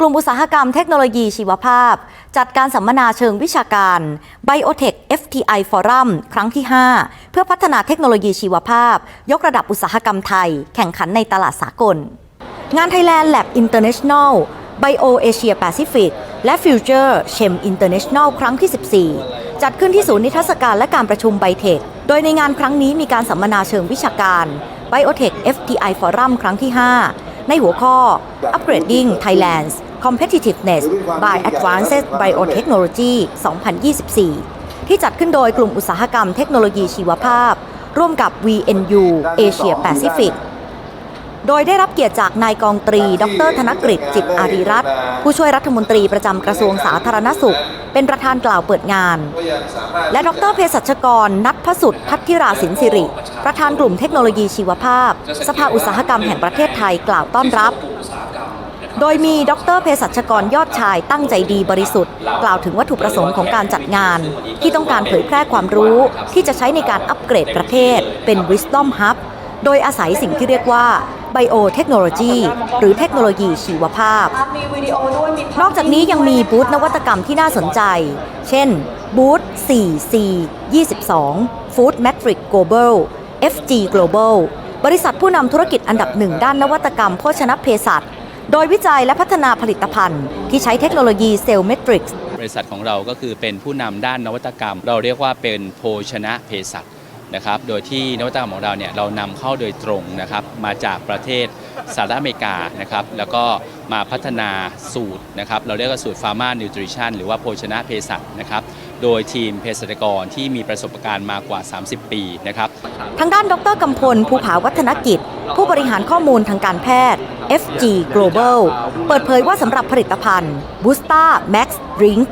กลุ่มอุตสาหกรรมเทคโนโลยีชีวภาพ จัดการสัมมนาเชิงวิชาการ Biotech FTI Forum ครั้งที่ 5 เพื่อพัฒนาเทคโนโลยีชีวภาพ ยกระดับอุตสาหกรรมไทย แข่งขันในตลาดสากล งาน Thailand Lab International Bio Asia Pacific และ Future Chem International ครั้งที่ 14 จัดขึ้นที่ศูนย์นิทรรศการและการประชุมไบเทค โดยในงานครั้งนี้มีการสัมมนาเชิงวิชาการ Biotech FTI Forum ครั้งที่ 5 ในหัวข้อ Upgrading Thailand's Competitiveness by Advanced Biotechnology 2024 ที่จัดขึ้นโดยกลุ่มอุตสาหกรรมเทคโนโลยีชีวภาพ ร่วมกับ VNU Asia Pacific โดยได้รับเกียรติจากนายกองตรี ดร ธนกฤษจิตอารีรัตน์ผู้ช่วยรัฐมนตรีประจำกระทรวงสาธารณสุข เป็นประธานกล่าวเปิดงาน และดรเภสัชกร นัทพสุทธิ์พัทธิราสินสิริ ประธานกลุ่มเทคโนโลยีชีวภาพ สภาอุตสาหกรรมแห่งประเทศไทยกล่าวต้อนรับ โดยมีดรเภสัชกรยอดชายตั้งใจดีบริสุทธิ์ กล่าวถึงวัตถุประสงค์ของการจัดงาน ที่ต้องการเผยแพร่ความรู้ที่จะใช้ในการอัปเกรดประเทศ เป็น Wisdom Hub โดยอาศัยสิ่งที่เรียกว่า Biotechnology หรือเทคโนโลยีชีวภาพ นอกจากนี้ยังมีบูธนวัตกรรมที่น่าสนใจ เช่น บูธ 4C 22 Food Metric Global FG Global บริษัทผู้นำธุรกิจอันดับหนึ่งด้านนวัตกรรมโภชนเภสัช โดยวิจัยและพัฒนาผลิตภัณฑ์ที่ใช้เทคโนโลยีเซลล์เมตริกซ์บริษัทของเราก็คือเป็นผู้นำด้านนวัตกรรม เราเรียกว่าเป็นโภชนะเภสัชนะครับ โดยที่นวัตกรรมของเราเนี่ยเรานำเข้าโดยตรงนะครับ มาจากประเทศสหรัฐอเมริกานะครับ แล้วก็มาพัฒนาสูตรนะครับ เราเรียกว่าสูตรฟาร์มานิวทริชันหรือว่าโภชนะเภสัชนะครับ โดยทีมเภสัชกรที่มีประสบการณ์มากกว่า 30 ปีนะครับทางด้านดรกำพลภูผาวัฒนกิจ ผู้บริหารข้อมูลทางการแพทย์ FG Global เปิดเผยว่าสำหรับผลิตภัณฑ์ Busta Max Drink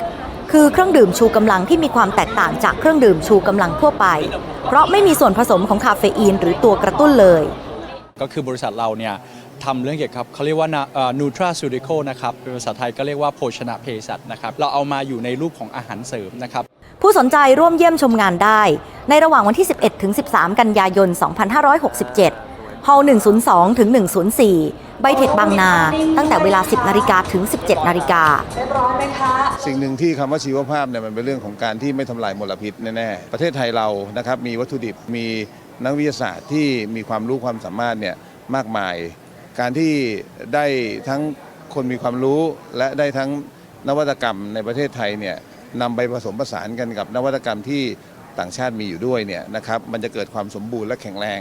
คือเครื่องดื่มชูกำลังที่มีความแตกต่างจากเครื่องดื่มชูกำลังทั่วไป เพราะไม่มีส่วนผสมของคาเฟอีนหรือตัวกระตุ้นเลย ก็คือบริษัทเราเนี่ย ทำเรื่องเกี่ยวกับเขาเรียกว่านูทราซูริโคนะครับเป็นภาษาไทยก็เรียกว่าโภชนะเภสัชนะครับเราเอามาอยู่ในรูปของอาหารเสริมนะครับผู้สนใจร่วมเยี่ยมชมงานได้ ในระหว่างวันที่ 11 ถึง 13 กันยายน 2567ฮอล102 ถึง 104ไบเทคบางนา ตั้งแต่เวลา 10 นาฬิกาถึง 17 นาฬิกาเรียบร้อยไหมคะสิ่งหนึ่งที่คำว่าชีวภาพเนี่ยมันเป็นเรื่องของการที่ไม่ทำลายมลพิษแน่ๆ ประเทศไทยเรานะครับมีวัตถุดิบมีนักวิทยาศาสตร์ที่มีความรู้ความสามารถเนี่ยมากมาย การที่ได้ทั้งคนมีความรู้ และได้ทั้งนวัตกรรมในประเทศไทยเนี่ยนำไปผสมผสานกันกับนวัตกรรมที่ต่างชาติมีอยู่ด้วยเนี่ยนะครับมันจะเกิดความสมบูรณ์และแข็งแรง